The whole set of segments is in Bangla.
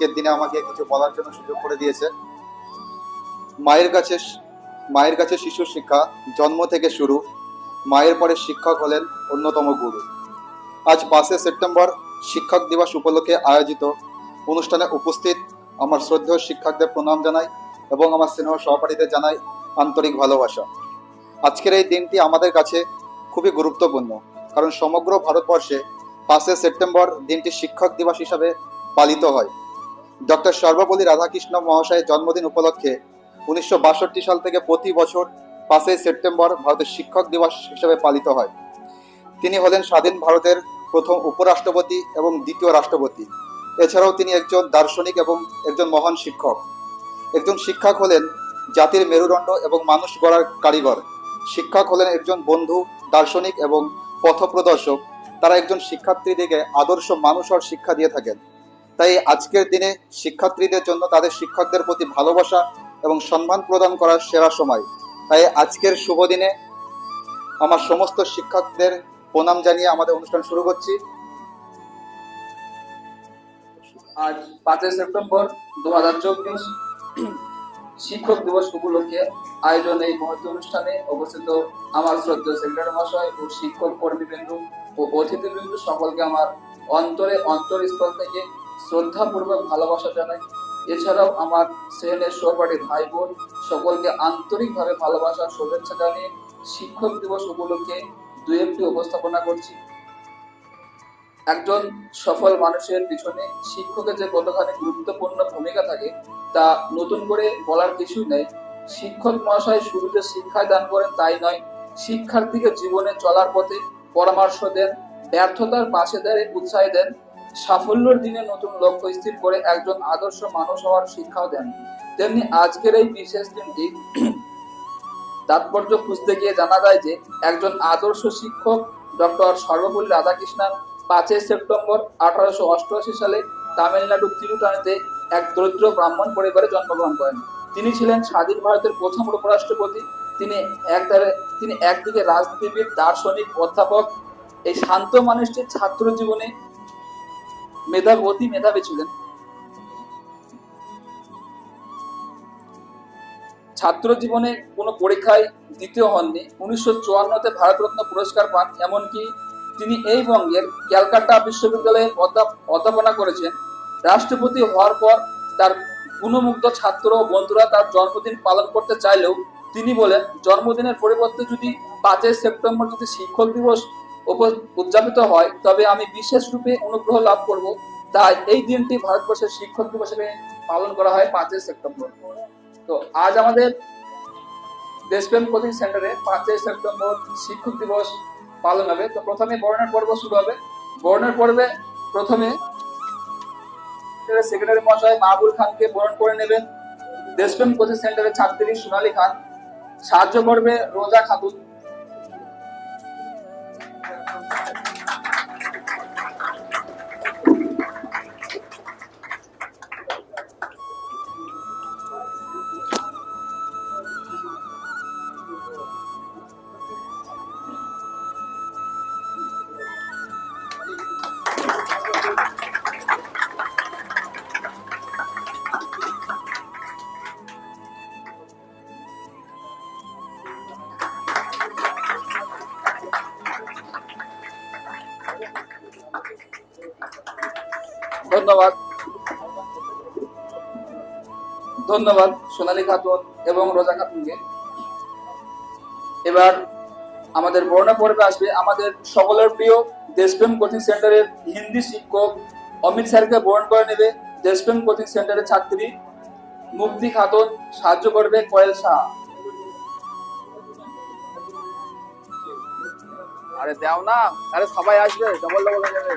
আজকের দিনে আমাকে কিছু বলার জন্য সুযোগ করে দিয়েছে। মায়ের কাছে মায়ের কাছে শিশুর শিক্ষা জন্ম থেকে শুরু, মায়ের পরে শিক্ষক হলেন অন্যতম গুরু। আজ পাঁচে সেপ্টেম্বর শিক্ষক দিবস উপলক্ষে আয়োজিত অনুষ্ঠানে উপস্থিত আমার শ্রদ্ধেয় শিক্ষকদের প্রণাম জানাই এবং আমার স্নেহ সহপাঠীদের জানাই আন্তরিক ভালোবাসা। আজকের এই দিনটি আমাদের কাছে খুবই গুরুত্বপূর্ণ, কারণ সমগ্র ভারতবর্ষে পাঁচে সেপ্টেম্বর দিনটি শিক্ষক দিবস হিসাবে পালিত হয়। ডক্টর সর্বপল্লী রাধাকৃষ্ণ মহাশয়ের জন্মদিন উপলক্ষে উনিশশো বাষট্টি সাল থেকে প্রতি বছর পাঁচই সেপ্টেম্বর ভারতের শিক্ষক দিবস হিসেবে পালিত হয়। তিনি হলেন স্বাধীন ভারতের প্রথম উপরাষ্ট্রপতি এবং দ্বিতীয় রাষ্ট্রপতি। এছাড়াও তিনি একজন দার্শনিক এবং একজন মহান শিক্ষক। একজন শিক্ষক হলেন জাতির মেরুদণ্ড এবং মানুষ গড়ার কারিগর। শিক্ষক হলেন একজন বন্ধু, দার্শনিক এবং পথপ্রদর্শক। তারা একজন শিক্ষার্থীদেরকে আদর্শ মানুষ হওয়ার শিক্ষা দিয়ে থাকেন। তাই আজকের দিনে শিক্ষার্থীদের জন্য তাদের শিক্ষকদের প্রতি ভালোবাসা এবং সম্মান প্রদান করার সেরা সময়। তাই আজকের শুভ দিনে আমার সমস্ত শিক্ষকদের প্রণাম জানিয়ে আমাদের অনুষ্ঠান শুরু করছি। আজ পাঁচই সেপ্টেম্বর দু হাজার চব্বিশ শিক্ষক দিবস উপলক্ষে আয়োজন এই মহৎ অনুষ্ঠানে অবস্থিত আমার শ্রদ্ধেয় সেক্রেটারি মহাশয় ও শিক্ষক কর্মীবৃন্দ ও অতিথিবৃন্দ সকলকে আমার অন্তরে অন্তর অন্তরস্থল থেকে শ্রদ্ধাপূর্বক ভালোবাসা জানাই। এছাড়াও আমার শ্রেণির সহপাঠী ভাই বোন সকলকে আন্তরিকভাবে ভালোবাসা শুভেচ্ছা জানিয়ে শিক্ষক দিবস উপলক্ষে দু একটি উপস্থাপনা করছি। একজন সফল মানুষের পিছনে শিক্ষকের যে কতখানি গুরুত্বপূর্ণ ভূমিকা থাকে, তা নতুন করে বলার কিছুই নেই। শিক্ষক মহাশয় যে শিক্ষায় দান করেন তাই নয়, শিক্ষার্থীকে জীবনে চলার পথে পরামর্শ দেন, ব্যর্থতার পাশে দাঁড়িয়ে উৎসাহ দেন সাফল্যের দিনে নতুন লক্ষ্য স্থির করে একজন আদর্শ মানুষ হওয়ার শিক্ষাও দেন। তেমনি আজকের এই বিশেষ দিনটি তাৎপর্য খুঁজতে গিয়ে জানা যায় যে একজন আদর্শ শিক্ষক ডক্টর সর্বপল্লী রাধাকৃষ্ণন পাঁচই সেপ্টেম্বর আঠারোশো অষ্টআশি সালে তামিলনাড়ুর তিরুটানিতে এক দরিদ্র ব্রাহ্মণ পরিবারে জন্মগ্রহণ করেন। তিনি ছিলেন স্বাধীন ভারতের প্রথম উপরাষ্ট্রপতি। তিনি একধারে তিনি একদিকে রাজনীতিবিদ, দার্শনিক অধ্যাপক। এই শান্ত মানুষটির ছাত্র জীবনে মেধাবী অতি মেধাবী ছিলেন ছাত্র জীবনে কোনো পরীক্ষায় দ্বিতীয় হননি উনিশশো চুয়ান্নতে ভারতরত্ন পুরস্কার পান এমনকি তিনি এই বঙ্গের ক্যালকাটা বিশ্ববিদ্যালয়ে অধ্যাপনা করেছেন। রাষ্ট্রপতি হওয়ার পর তার গুণমুগ্ধ ছাত্র ও বন্ধুরা তার জন্মদিন পালন করতে চাইলেও তিনি বলেন, জন্মদিনের পরিবর্তে যদি পাঁচই সেপ্টেম্বর যদি শিক্ষক দিবস উদযাপিত হয়, তবে আমি বিশেষ রূপে অনুগ্রহ লাভ করব। তাই এই দিনটি ভারতবর্ষের শিক্ষক দিবস হিসেবে পালন করা হয় পাঁচই সেপ্টেম্বর। তো আজ আমাদের দেশপ্রেম কোচিং সেন্টারে পাঁচই সেপ্টেম্বর শিক্ষক দিবস পালন হবে। তো প্রথমে বর্ণের পর্ব শুরু হবে। বর্ণের পর্বে প্রথমে সেক্রেটারি মহাশয় মাহবুল খানকে বরণ করে নেবেন। দেশপ্রেম কোচিং সেন্টারের ছাত্রী সোনালী খান। সাহায্য করবে রোজা খাতুন। Thank you. ধন্যবাদ। ধন্যবাদ সোনালী খাতুন এবং রোজা খাতুনকে। এবার আমাদের বর্ণা পর্বে আসবে আমাদের সকলের প্রিয় দেশপ্রেম কোচিং সেন্টারের হিন্দি শিক্ষক অমিত স্যারকে বরণ করে নেবে দেশপ্রেম কোচিং সেন্টারের ছাত্রী মুক্তি খাতুন। সাহায্য করবে কয়েল শাহ। আরে দাও না, আরে সবাই আসবে ডবল ডবল হয়ে যাবে।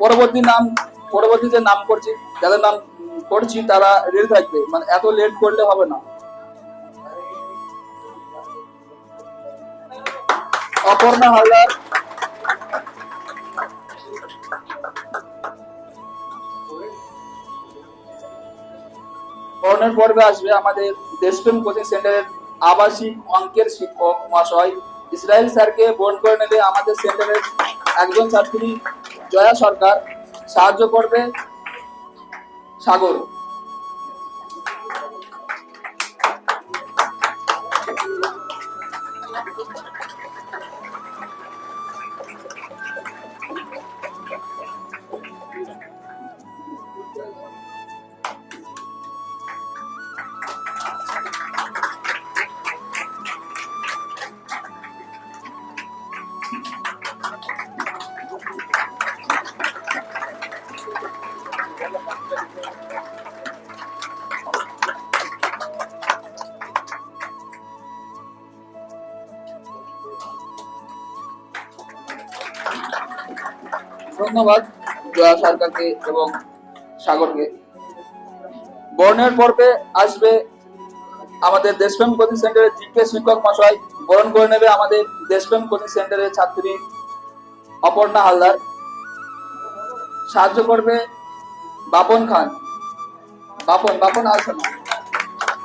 পরবর্তী নাম, পরবর্তী যে নাম করছি, যাদের নাম করছি, তারা রেডি থাকবে। মানে এত লেট করলে হবে না। অপর্ণা হালদার। পড়ানোর পর্বে আসবে আমাদের দেশপ্রেম কোচিং সেন্টারের আবাসিক অঙ্কের শিক্ষক মহাশয়। ইসরায়েল স্যারকে বরণ করে নেবে আমাদের সেন্টারের একজন ছাত্রী জয়া সরকার সাহায্য করবে সাগর। ধন্যবাদ জয়া সরকারকে এবং সাগরকে। বর্ণের পর্বে আসবে আমাদের দেশপ্রেম কোচিং সেন্টারের জিকে শিক্ষক মশাই। বরণ করে নেবে আমাদের দেশপ্রেম কোচিং সেন্টারের ছাত্রী অপর্ণা হালদার। সাহায্য করবে বাপন খান। বাপন বাপন আলসনা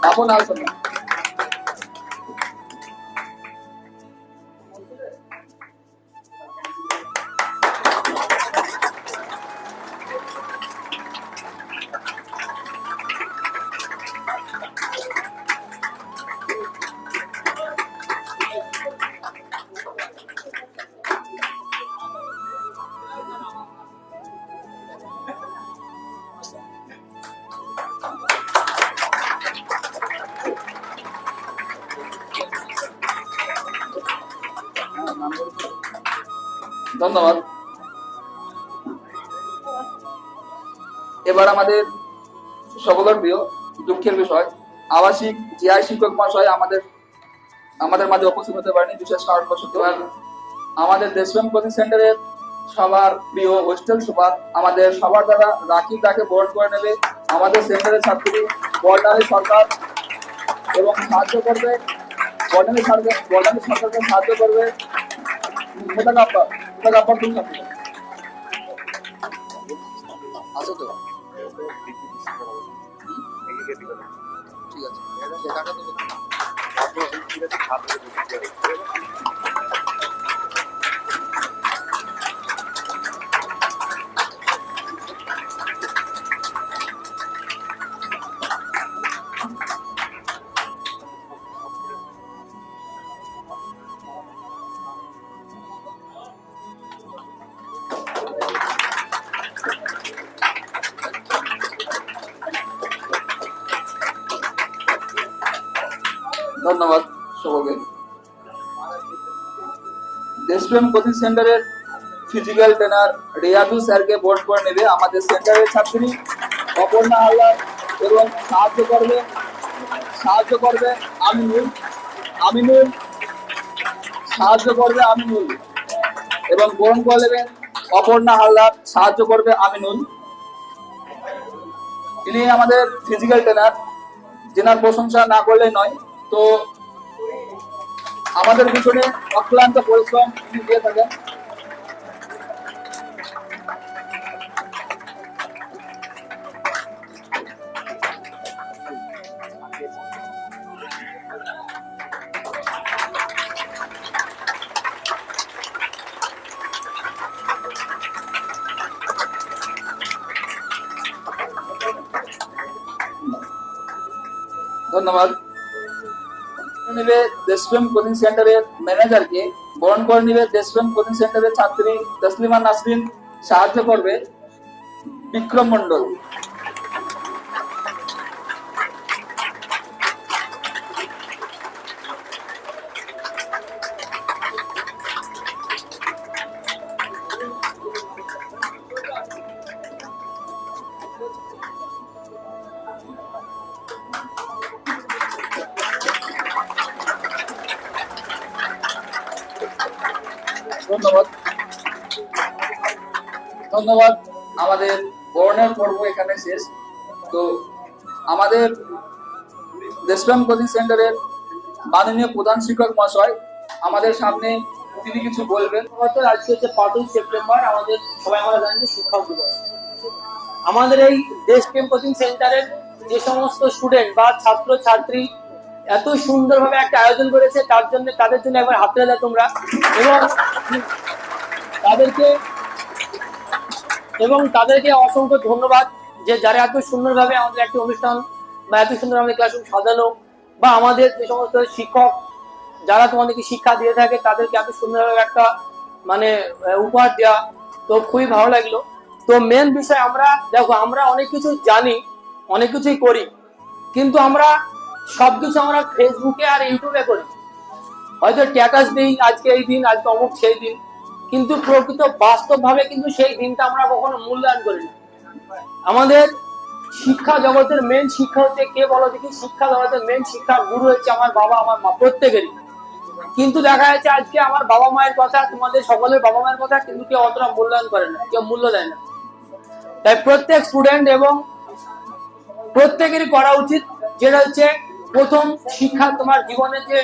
বাপন আলসনা ধন্যবাদ। এবার আমাদের সকলের প্রিয় দুঃখের বিষয়, আবাসিক জিআই শিক্ষক মহাশয় আমাদের আমাদের মাঝে উপস্থিত হতে পারেনি, বিশেষ কারণবশত আর আমাদের দেশপ্রেম কোচিং সেন্টারের সবার প্রিয় হোস্টেল সুপার, আমাদের সবার দ্বারা রাকিব তাকে বরণ করে নেবে। আমাদের সেন্টারের ছাত্রী, বর্ণালী সরকার এবং সাহায্য করবে। বর্ণালী সরকার, বর্ণালী সরকারকে সাহায্য করবে। কোথায় কাপ্পা তুমি কাপ্পা আছে তো ঠিক আছে। লেখাটা তো ধন্যবাদ সকলকে দেশপ্রেম কোচিং সেন্টারের ফিজিক্যাল ট্রেনার রিয়াদু স্যারকে বোর্ড করে নেবে। আমাদের সেন্টারের ছাত্রী অপর্ণা হালদার এবং সাহায্য করবে। সাহায্য করবে আমিনুল। আমিনুল, সাহায্য করবে আমিনুল। এবং বরণ করে অপর্ণা হালদার। সাহায্য করবে আমিনুল। তিনি আমাদের ফিজিক্যাল ট্রেনার যেনার প্রশংসা না করলে নয়। তো আমাদের পিছনে অক্লান্ত পরিশ্রম তিনি দিয়ে থাকেন। ধন্যবাদ। নেবে দেশপ্রেম কোচিং সেন্টারের ম্যানেজারকে বরণ করে নেবে দেশপ্রেম কোচিং সেন্টারের ছাত্রী তসলিমা নাসরিন সাহায্য করবে বিক্রম মন্ডল ধন্যবাদ। আমাদের বর্ণের পর্ব এখানে শেষ। তো আমাদের দেশপ্রেম কোচিং সেন্টারের মাননীয় প্রধান শিক্ষক মহাশয়, আমাদের সামনে তিনি কিছু বলবেন। গত আজকে হচ্ছে পাঁচই সেপ্টেম্বর, আমাদের সবাই আমরা জানি যে শিক্ষক দিবস। আমাদের এই দেশপ্রেম কোচিং সেন্টারের যে সমস্ত স্টুডেন্ট বা ছাত্র ছাত্রী এত সুন্দরভাবে একটা আয়োজন করেছে, তার জন্য তাদের জন্য একবার দাও তোমরা। এবং তাদেরকে এবং তাদেরকে অসংখ্য ধন্যবাদ যে যারা এত সুন্দরভাবে আমাদের একটি অনুষ্ঠান বা এত সুন্দর আমাদের ক্লাসরুম সাজানো বা আমাদের যে সমস্ত শিক্ষক যারা তোমাদেরকে শিক্ষা দিয়ে থাকে, তাদেরকে এত সুন্দরভাবে একটা মানে উপহার দেওয়া তো খুবই ভালো লাগল। তো মেন বিষয় আমরা, দেখো, আমরা অনেক কিছু জানি, অনেক কিছুই করি, কিন্তু আমরা সবকিছু আমরা ফেসবুকে আর ইউটিউবে করি। হয়তো স্ট্যাটাস দিই আজকে এই দিন, আজকে অমুক সেই দিন কিন্তু প্রকৃত বাস্তবভাবে কিন্তু সেই দিনটা আমরা কখনো মূল্যায়ন করি না। আমাদের শিক্ষা জগতের মেন শিক্ষা হচ্ছে কে বলো দেখি, শিক্ষা জগতের মেন শিক্ষা গুরু হচ্ছে আমার বাবা, আমার মা প্রত্যেকেরই। কিন্তু দেখা যাচ্ছে আজকে আমার বাবা মায়ের কথা, তোমাদের সকলের বাবা মায়ের কথা কিন্তু কেউ অতটা মূল্যায়ন করে না, কেউ মূল্য দেয় না। তাই প্রত্যেক স্টুডেন্ট এবং প্রত্যেকেরই করা উচিত, যেটা হচ্ছে প্রথম শিক্ষা তোমার জীবনে যে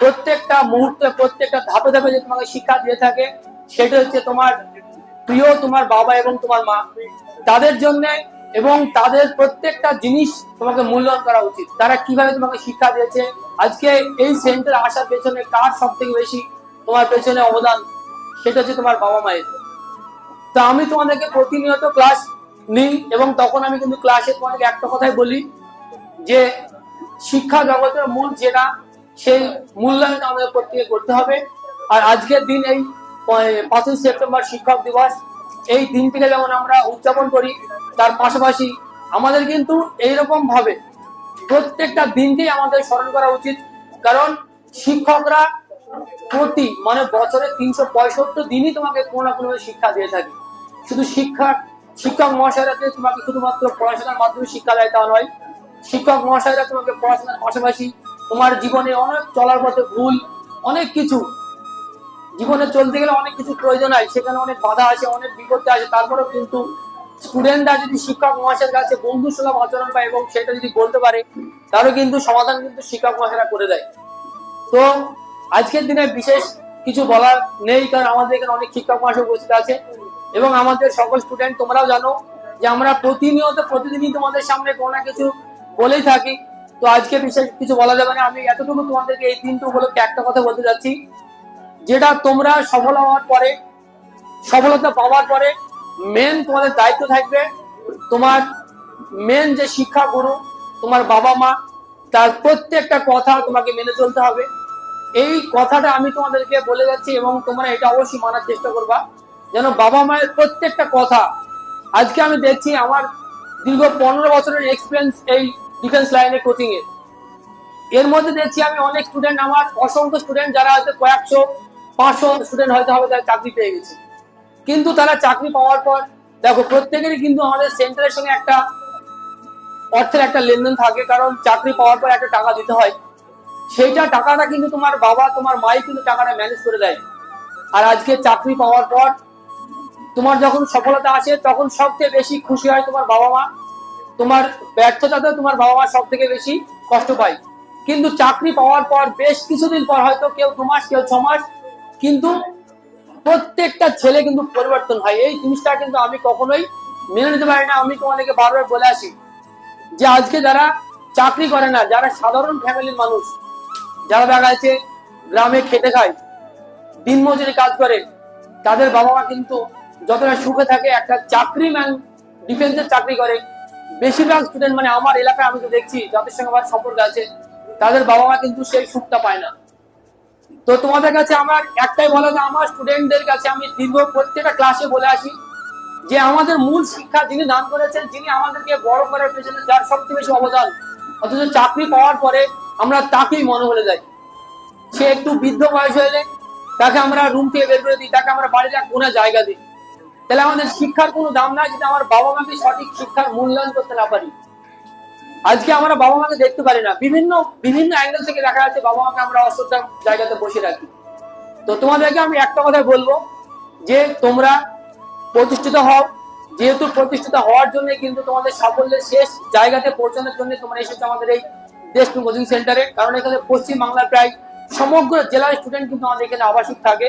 প্রত্যেকটা মুহূর্তে, প্রত্যেকটা ধাপে ধাপে যে তোমাকে শিক্ষা দিয়ে থাকে সেটা হচ্ছে তোমার প্রিয়, তোমার বাবা এবং তোমার মা। তাদের জন্য এবং তাদের প্রত্যেকটা জিনিস তোমাকে মূল্যায়ন করা উচিত। তারা কীভাবে তোমাকে শিক্ষা দিয়েছে? আজকে এই সেন্টারে আসার পেছনে কার সব থেকে বেশি তোমার পেছনে অবদান? সেটা হচ্ছে তোমার বাবা মায়ের। তো আমি তোমাদেরকে প্রতিনিয়ত ক্লাস নিই এবং তখন আমি কিন্তু ক্লাসে তোমাদেরকে একটা কথাই বলি যে শিক্ষা জগতের মূল যেটা, সেই মূল্যায়ন আমাদের প্রত্যেকে করতে হবে। আর আজকের দিন এই পাঁচই সেপ্টেম্বর শিক্ষক দিবস। এই দিনটিকে যেমন আমরা উদযাপন করি, তার পাশাপাশি আমাদের কিন্তু এইরকম ভাবে প্রত্যেকটা দিনকেই আমাদের স্মরণ করা উচিত। কারণ শিক্ষকরা প্রতি মানে বছরে তিনশো পঁয়ষট্টি দিনই তোমাকে কোনো না কোনো শিক্ষা দিয়ে থাকে। শুধু শিক্ষা, শিক্ষক মহাশয়রাকে তোমাকে শুধুমাত্র পড়াশোনার মাধ্যমে শিক্ষা দেয় তা নয়, শিক্ষক মহাশয়রা তোমাকে পড়াশোনার পাশাপাশি তোমার জীবনে অনেক চলার পথে ভুল, অনেক কিছু জীবনে চলতে গেলে অনেক কিছু প্রয়োজন হয়। সেখানে অনেক বাধা আসে অনেক বিপত্তি আসে তারপরেও কিন্তু স্টুডেন্টরা যদি শিক্ষক মহাশয়ের কাছে বন্ধু সুলভ আচরণ পায় এবং সেটা যদি বলতে পারে, তাহলে কিন্তু সমাধান কিন্তু শিক্ষক মহাশয়রা করে দেয়। তো আজকের দিনে বিশেষ কিছু বলার নেই, কারণ আমাদের এখানে অনেক শিক্ষক মহাশয় উপস্থিত আছে এবং আমাদের সকল স্টুডেন্ট তোমরাও জানো যে আমরা প্রতিনিয়ত, প্রতিদিনই তোমাদের সামনে কোনো না কিছু বলেই থাকি। তো আজকে বিশেষ কিছু বলা যাবে না। আমি এতটুকু তোমাদেরকে এই দিনটা উপলক্ষে একটা কথা বলতে যাচ্ছি। যেটা তোমরা সফল হওয়ার পরে, সফলতা পাওয়ার পরে মেন তোমাদের দায়িত্ব থাকবে তোমার মেন যে শিক্ষা গুরু, তোমার বাবা মা, তার প্রত্যেকটা কথা তোমাকে মেনে চলতে হবে। এই কথাটা আমি তোমাদেরকে বলে যাচ্ছি এবং তোমরা এটা অবশ্যই মানার চেষ্টা করবা। যেন বাবা মায়ের প্রত্যেকটা কথা, আজকে আমি দেখছি আমার দীর্ঘ পনেরো বছরের এক্সপিরিয়েন্স এই ডিফেন্স লাইনে কোচিং এর। এর মধ্যে দেখছি আমি অনেক স্টুডেন্ট আমার অসংখ্য স্টুডেন্ট যারা হয়তো কয়েকশো পাঁচশো স্টুডেন্ট হয়তো হবে, তারা চাকরি পেয়ে গেছে। কিন্তু তারা চাকরি পাওয়ার পর, দেখো, প্রত্যেকেরই কিন্তু আমাদের সেন্টারের সঙ্গে একটা অর্থের একটা লেনদেন থাকে, কারণ চাকরি পাওয়ার পর একটা টাকা দিতে হয়। সেইটা টাকাটা কিন্তু তোমার বাবা, তোমার মাই কিন্তু টাকাটা ম্যানেজ করে দেয়। আর আজকে চাকরি পাওয়ার পর, তোমার যখন সফলতা আসে, তখন সবচেয়ে বেশি খুশি হয় তোমার বাবা মা। তোমার ব্যর্থতাতে তোমার বাবা মা সব থেকে বেশি কষ্ট পায়। কিন্তু চাকরি পাওয়ার পর, বেশ কিছুদিন পর হয়তো কেউ দু মাস, কেউ ছ মাস কিন্তু প্রত্যেকটা ছেলে কিন্তু পরিবর্তন হয়। এই জিনিসটা কিন্তু আমি কখনোই মেনে নিতে পারি না। আমি তোমাদেরকে বারবার বলে আসি যে আজকে যারা চাকরি করে না, যারা সাধারণ ফ্যামিলির মানুষ, যারা দেখা যাচ্ছে গ্রামে খেটে খায় দিনমজুরি কাজ করে, তাদের বাবা মা কিন্তু যতটা সুখে থাকে, একটা চাকরি ম্যান ডিফেন্সের চাকরি করে। বেশিরভাগ স্টুডেন্ট মানে আমার এলাকায় আমি তো দেখছি, যাদের সঙ্গে আমার সম্পর্ক আছে, তাদের বাবা মা কিন্তু সেই সুখটা পায় না। তো তোমাদের কাছে আমার একটাই বলা যে আমার স্টুডেন্টদের কাছে আমি দীর্ঘ প্রত্যেকটা ক্লাসে বলে আসি যে আমাদের মূল শিক্ষা যিনি দান করেছেন, যিনি আমাদেরকে বড় করার পেছনে যার সবচেয়ে বেশি অবদান, অথচ চাকরি পাওয়ার পরে আমরা তাকেই মনে হলে যাই। সে একটু বৃদ্ধ বয়স হলে তাকে আমরা রুম থেকে বের করে দিই, তাকে আমরা বাড়িতে এক কোনা জায়গা দিই। তাহলে আমাদের শিক্ষার কোনো দাম নাই যদি আমার বাবা মাকে সঠিক শিক্ষার মূল্যায়ন করতে না পারি। আজকে আমরা বাবা মাকে দেখতে পারি না। বিভিন্ন বিভিন্ন অ্যাঙ্গেল থেকে দেখা যাচ্ছে বাবা মাকে আমরা অশ্রদ্ধা জায়গাতে বসে রাখি। তো তোমাদেরকে আমি একটা কথাই বলব যে, তোমরা প্রতিষ্ঠিত হও। যেহেতু প্রতিষ্ঠিত হওয়ার জন্য কিন্তু তোমাদের সাফল্যের শেষ জায়গাতে পৌঁছানোর জন্য তোমরা এসেছ আমাদের এই দেশপ্রেম কোচিং সেন্টারে কারণ এখানে পশ্চিম বাংলার প্রায় সমগ্র জেলার স্টুডেন্ট কিন্তু আমাদের এখানে আবাসিক থাকে।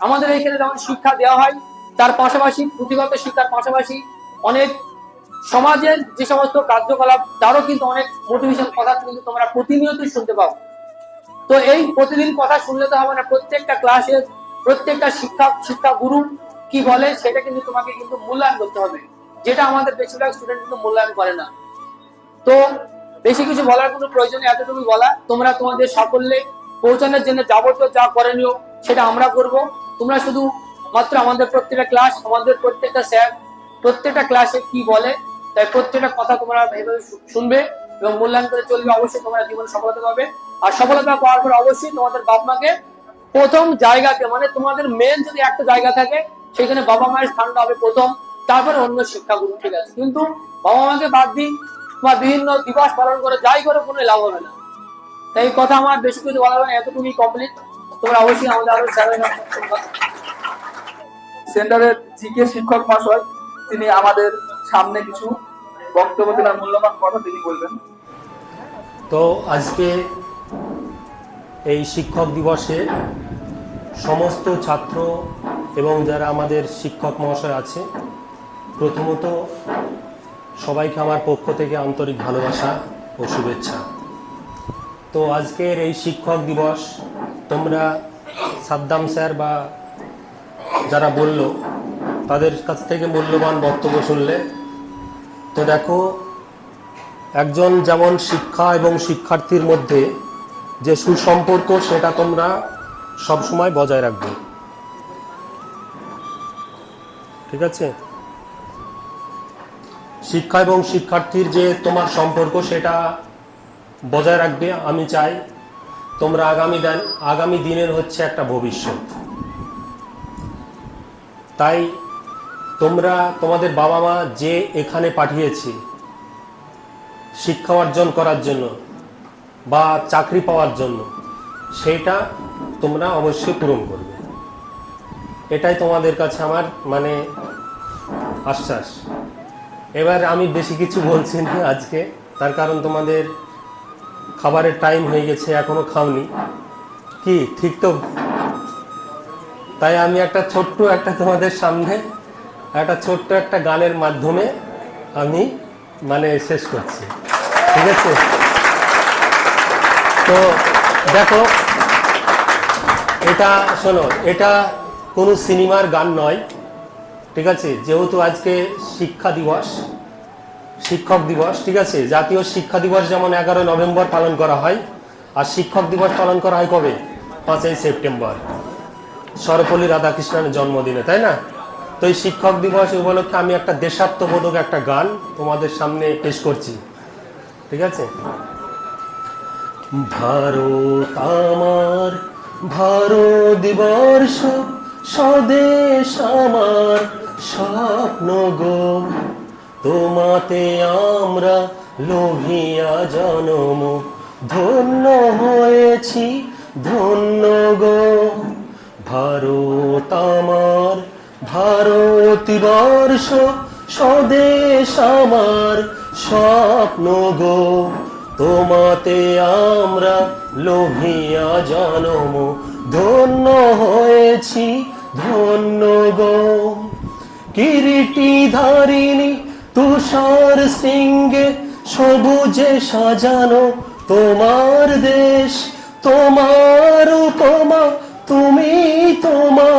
আমাদের এখানে যেমন শিক্ষা দেওয়া হয়, তার পাশাপাশি পুঁথিগত শিক্ষার পাশাপাশি অনেক সমাজের যে সমস্ত কার্যকলাপ, তারও কিন্তু অনেক মোটিভেশন কথা কিন্তু তোমরা প্রতিনিয়তই শুনতে পাও। তো এই প্রতিদিন কথা শুনলে তো হবে না, প্রত্যেকটা ক্লাসে প্রত্যেকটা শিক্ষক শিক্ষা গুরু কি বলে, সেটা কিন্তু তোমাকে কিন্তু মূল্যায়ন করতে হবে। যেটা আমাদের বেশিরভাগ স্টুডেন্ট কিন্তু মূল্যায়ন করে না। তো বেশি কিছু বলার কোনো প্রয়োজন এতটুকু বলা। তোমরা তোমাদের সাফল্যে পৌঁছানোর জন্য যাবতীয় যা করণীয় সেটা আমরা করব। তোমরা শুধু মাত্র আমাদের প্রত্যেকটা ক্লাস আমাদের প্রত্যেকটা স্যার প্রত্যেকটা ক্লাসে কি বলে তাই প্রত্যেকটা কথা তোমরা ভেবে শুনবে এবং মূল্যায়ন করে চলবে, অবশ্যই তোমরা জীবনে সফলতা পাবে। আর সফলতা পাওয়ার পর অবশ্যই তোমাদের বাপ মাকে প্রথম জায়গাতে মানে তোমাদের মেন যদি একটা জায়গা থাকে, সেখানে বাবা মায়ের স্থানটা হবে প্রথম, তারপরে অন্য শিক্ষাগুরু, ঠিক আছে? কিন্তু বাবা মাকে বাদ দিন বা বিভিন্ন দিবস পালন করে, যাই করে, কোনো লাভ হবে না। তাই এই কথা আমার বেশি কিছু বলা হবে না এতটুকুই কমপ্লিট তোমরা অবশ্যই আমাদের আরও সেন্টারের জিকে শিক্ষক মহাশয়, তিনি আমাদের সামনে কিছু বক্তব্য দিলার মূল্যবান কথা তিনি বলবেন। তো আজকে এই শিক্ষক দিবসে সমস্ত ছাত্র এবং যারা আমাদের শিক্ষক মহাশয় আছে, প্রথমত সবাইকে আমার পক্ষ থেকে আন্তরিক ভালোবাসা ও শুভেচ্ছা। তো আজকের এই শিক্ষক দিবস তোমরা সাদ্দাম স্যার বা যারা বলল, তাদের কাছ থেকে মূল্যবান বক্তব্য শুনলে তো দেখো, একজন যেমন শিক্ষা এবং শিক্ষার্থীর মধ্যে যে সুসম্পর্ক, সেটা তোমরা সবসময় বজায় রাখবে। ঠিক আছে? শিক্ষা এবং শিক্ষার্থীর যে তোমার সম্পর্ক, সেটা বজায় রাখবে। আমি চাই তোমরা আগামী আগামী দিনের হচ্ছে একটা ভবিষ্যৎ। তাই তোমরা তোমাদের বাবা মা যে এখানে পাঠিয়েছি শিক্ষা অর্জন করার জন্য বা চাকরি পাওয়ার জন্য, সেটা তোমরা অবশ্যই পূরণ করবে। এটাই তোমাদের কাছে আমার মানে আশ্বাস। এবার আমি বেশি কিছু বলছি না আজকে, তার কারণ তোমাদের খাবারের টাইম হয়ে গেছে, এখনও খাওনি। কি, ঠিক তো? তাই আমি একটা ছোট্ট একটা তোমাদের সামনে একটা ছোট্ট একটা গানের মাধ্যমে আমি মানে শেষ করছি। ঠিক আছে? তো দেখো, এটা শোনো, এটা কোনো সিনেমার গান নয়, ঠিক আছে? যেহেতু আজকে শিক্ষা দিবস, শিক্ষক দিবস, ঠিক আছে? জাতীয় শিক্ষা দিবস যেমন এগারো নভেম্বর পালন করা হয়, আর শিক্ষক দিবস পালন করা হয় কবে? পাঁচই সেপ্টেম্বর। সর্বপল্লী রাধাকৃষ্ণের জন্মদিনে, তাই না? তো এই শিক্ষক দিবস উপলক্ষে আমি একটা দেশাত্মবোধক একটা গান তোমাদের সামনে পেশ করছি। ঠিক আছে? ভারত আমার ভারতবর্ষ স্বদেশ আমার স্বপ্ন গো। তোমাতে আমরা লোভিয়া জনম, ধন্য হয়েছি, ধন্য গো। ভারত আমার ভারতবর্ষ স্বদেশ আমার স্বপ্ন গো। তোমাতে আমরা লোভিয়া জনম, ধন্য হয়েছি, ধন্য গো। কিরিটি ধারিণী তুষার সিংহে সবুজে সাজানো তোমার দেশ, তোমার উপমা, তুমি তোমা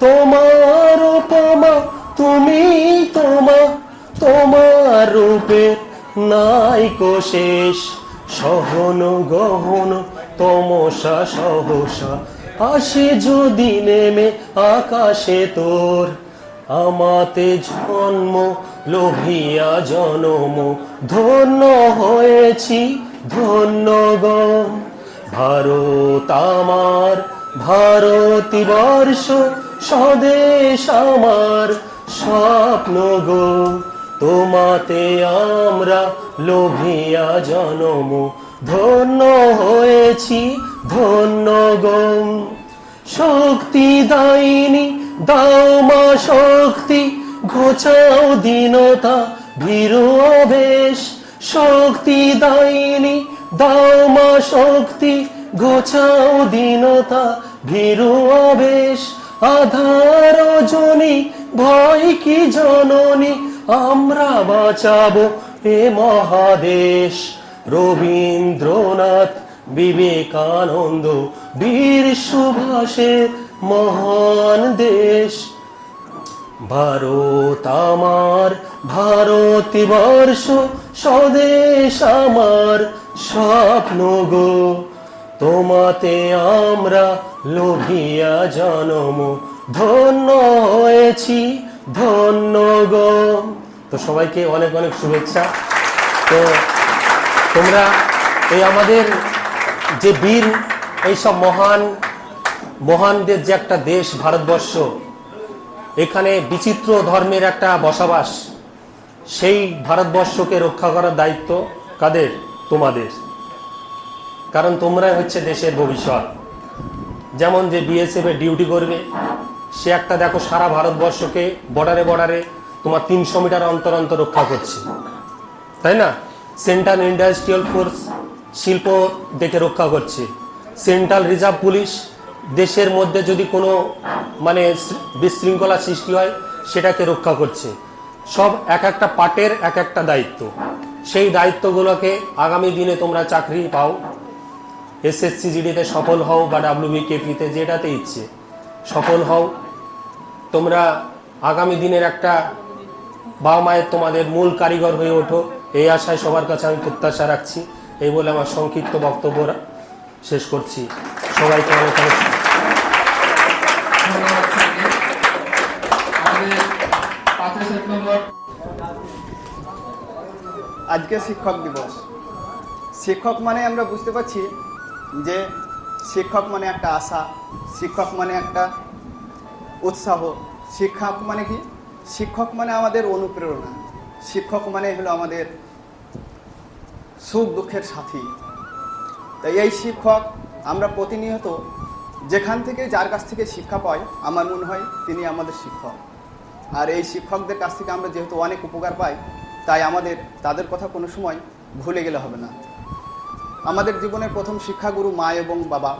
তোমার উপমা, তুমি তোমা, তোমার রূপে নাই শেষ। সহন গহন তমসা, সহসা, আসে যদি নেমে আকাশে তোর। আমাতে জন্ম লোভিয়া জনম, ধন্য হয়েছি ধন্য গম ভারত আমার ভারতীবর্ষ স্বদেশ আমার স্বপ্ন গো, তোমাতে আমরা লোভিয়া জনম। ধন্য হয়েছি, ধন্য গম শক্তি দাইনি, দাও মা শক্তি, ঘোচাও দীনতা, ভীরু আবেশ শক্তি দাইনি, দাও মা শক্তি, ঘোচাও দীনতা, ভীরু আবেশ আধার জনি, ভয় কি জননী? আমরা বাঁচাবো এ মহাদেশ। রবীন্দ্রনাথ বিবেকানন্দ, বীর সুভাষের মহান দেশ। ভারত আমার, ভারতবর্ষ স্বদেশ আমার, স্বপ্ন গো। তোমাতে আমরা লোভিয়া জনম, ধন্য হয়েছি, ধন্য গো। তো সবাইকে অনেক অনেক শুভেচ্ছা। তো তোমরা এই আমাদের যে বীর এইসব মহান, মহানদের যে একটা দেশ, ভারতবর্ষ, এখানে বিচিত্র ধর্মের একটা বসবাস, সেই ভারতবর্ষকে রক্ষা করার দায়িত্ব কাদের? তোমাদের। কারণ তোমরাই হচ্ছে দেশের ভবিষ্যৎ। যেমন যে বিএসএফ ডিউটি করবে, সে একটা দেখো সারা ভারতবর্ষকে বর্ডারে বর্ডারে তোমার তিনশো মিটার অন্তর অন্তর রক্ষা করছে। তাই না? সেন্ট্রাল ইন্ডাস্ট্রিয়াল ফোর্স শিল্প দেখে রক্ষা করছে। সেন্ট্রাল রিজার্ভ পুলিশ দেশের মধ্যে যদি কোনো মানে বিশৃঙ্খলা সৃষ্টি হয়, সেটাকে রক্ষা করছে। সব এক একটা পার্টের এক একটা দায়িত্ব। সেই দায়িত্বগুলোকে আগামী দিনে তোমরা চাকরি পাও। এসএসসি জিডিতে সফল হও বা ডাব্লিউবি কেপিতে যেটাতে ইচ্ছে। সফল হও। তোমরা আগামী দিনের একটা বাবা মায়ের তোমাদের মূল কারিগর হয়ে ওঠো। এই আশায় সবার কাছে আমি প্রত্যাশা রাখছি। এই বলে আমার সংক্ষিপ্ত বক্তব্য শেষ করছি। সবাইকে অনেক আজকে শিক্ষক দিবস। শিক্ষক মানে আমরা বুঝতে পারছি যে শিক্ষক মানে একটা আশা, শিক্ষক মানে একটা উৎসাহ, শিক্ষক মানে কি? শিক্ষক মানে আমাদের অনুপ্রেরণা, শিক্ষক মানে হলো আমাদের সুখ দুঃখের সাথী। তাই এই শিক্ষক আমরা প্রতিনিয়ত যেখান থেকে যার কাছ থেকে শিক্ষা পাই, আমার মনে হয় তিনি আমাদের শিক্ষক। আর এই শিক্ষকদের কাছ থেকে আমরা যেহেতু অনেক উপকার পাই, তাই আমাদের, তাদের কথা কোনো সময় ভুলে গেলে হবে না। আমাদের জীবনের প্রথম শিক্ষাগুরু মা এবং বাবা,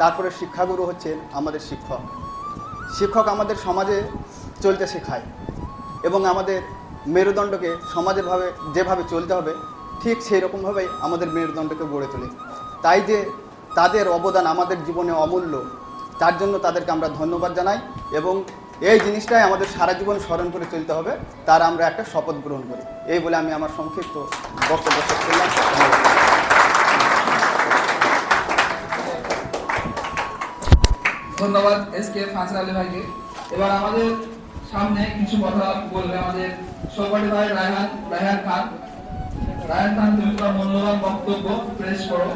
তারপরে শিক্ষাগুরু হচ্ছেন আমাদের শিক্ষক। শিক্ষক আমাদের সমাজে চলতে শেখায় এবং আমাদের মেরুদণ্ডকে সমাজের ভাবে যেভাবে চলতে হবে, ঠিক সেই রকমভাবেই আমাদের মেরুদণ্ডকে গড়ে তোলে। তাই যে তাদের অবদান আমাদের জীবনে অমূল্য, তার জন্য তাদেরকে আমরা ধন্যবাদ জানাই এবং এই জিনিসটাই আমাদের সারা জীবন স্মরণ করে চলতে হবে, তার আমরা একটা শপথ গ্রহণ করি। এই বলে আমি আমার সংক্ষিপ্ত বক্তব্য শেষ করলাম। ধন্যবাদ। এস কে ফাঁসা আলী ভাইকে এবার আমাদের সামনে কিছু কথা বলবে আমাদের সহপাঠী ভাই রায়হান রায়হান খান রায়হান খান, তুমি তোমার মূল্যবান বক্তব্য প্রেস করো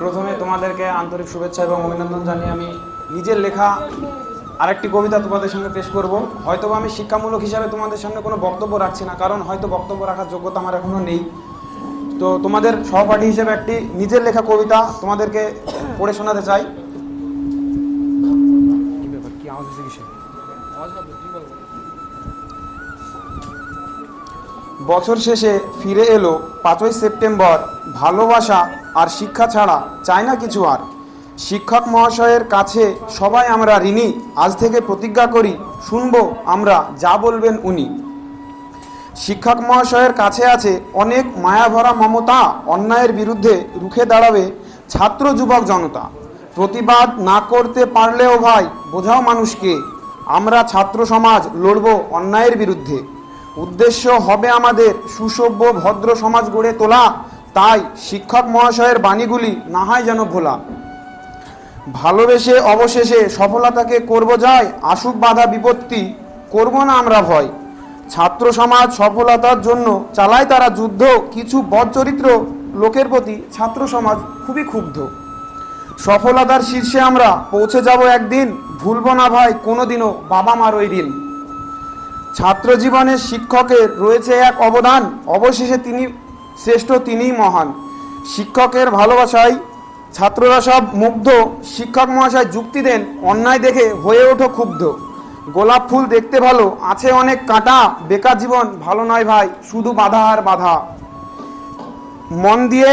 প্রথমে তোমাদেরকে আন্তরিক শুভেচ্ছা এবং অভিনন্দন জানিয়ে আমি নিজের লেখা আরেকটি কবিতা তোমাদের সঙ্গে পেশ করব। হয়তো আমি শিক্ষামূলক হিসাবে তোমাদের সামনে কোনো বক্তব্য রাখছি না কারণ হয়তো বক্তব্য রাখার যোগ্যতা আমার এখনও নেই। তো তোমাদের সহপাঠী হিসেবে একটি নিজের লেখা কবিতা তোমাদেরকে পড়ে শোনাতে চাই? বছর শেষে ফিরে এলো পাঁচই সেপ্টেম্বর ভালোবাসা আর শিক্ষা ছাড়া চায় না কিছু আর। শিক্ষক মহাশয়ের কাছে সবাই আমরা ঋণী, আজ থেকে প্রতিজ্ঞা করি, শুনব আমরা যা বলবেন উনি। শিক্ষক মহাশয়ের কাছে আছে অনেক মায়াভরা মমতা, অন্যায়ের বিরুদ্ধে রুখে দাঁড়াবে ছাত্র যুবক জনতা। প্রতিবাদ না করতে পারলেও ভাই, বোঝাও মানুষকে, আমরা ছাত্র সমাজ লড়ব অন্যায়ের বিরুদ্ধে। উদ্দেশ্য হবে আমাদের সুসভ্য, ভদ্র সমাজ গড়ে তোলা, তাই শিক্ষক মহাশয়ের বাণীগুলি না হয় যেন ভোলা। ভালোবেসে অবশেষে সফলতাকে করব যায়, আসুক বাধা বিপত্তি, করব না আমরা ভয়। ছাত্র সমাজ সফলতার জন্য চালায় তারা যুদ্ধ, কিছু বদচরিত্র লোকের প্রতি ছাত্র সমাজ খুবই ক্ষুব্ধ। সফলতার শীর্ষে আমরা পৌঁছে যাব একদিন, ভুলব না ভাই, কোনোদিনও বাবা মার ওই ঋণ। ছাত্র জীবনে শিক্ষকের রয়েছে এক অবদান, অবশেষে তিনি, শ্রেষ্ঠ তিনিই মহান। শিক্ষকের ভালোবাসায় ছাত্ররা সব মুগ্ধ। শিক্ষক মহাশয় যুক্তি দেন, অন্যায় দেখে হয়ে ওঠো ক্ষুব্ধ। গোলাপ ফুল দেখতে ভালো, আছে অনেক কাঁটা, বেকার জীবন ভালো নয় ভাই, শুধু বাধা আর বাধা। মন দিয়ে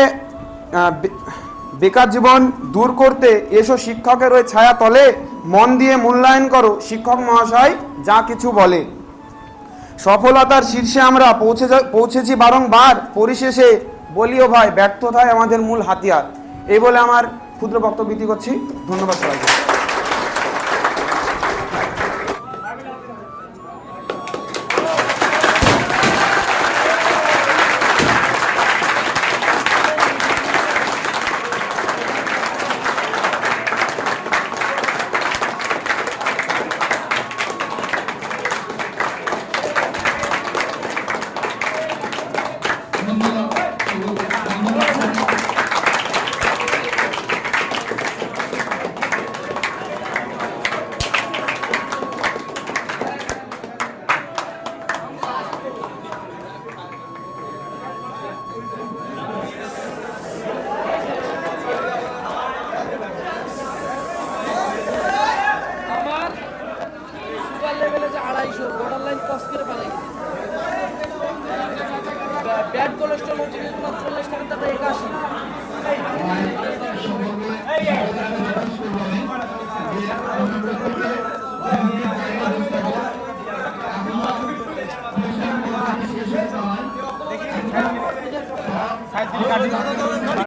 বেকার জীবন দূর করতে এসো শিক্ষকের ওই ছায়া তলে, মন দিয়ে মূল্যায়ন করো, শিক্ষক মহাশয় যা কিছু বলে। সফলতার শীর্ষে আমরা পৌঁছে পৌঁছেছি বারংবার, পরিশেষে বলিও ভাই, ব্যর্থতাই আমাদের মূল হাতিয়ার। এই বলে আমার ক্ষুদ্র বক্তব্য করছি। ধন্যবাদ সবাইকে।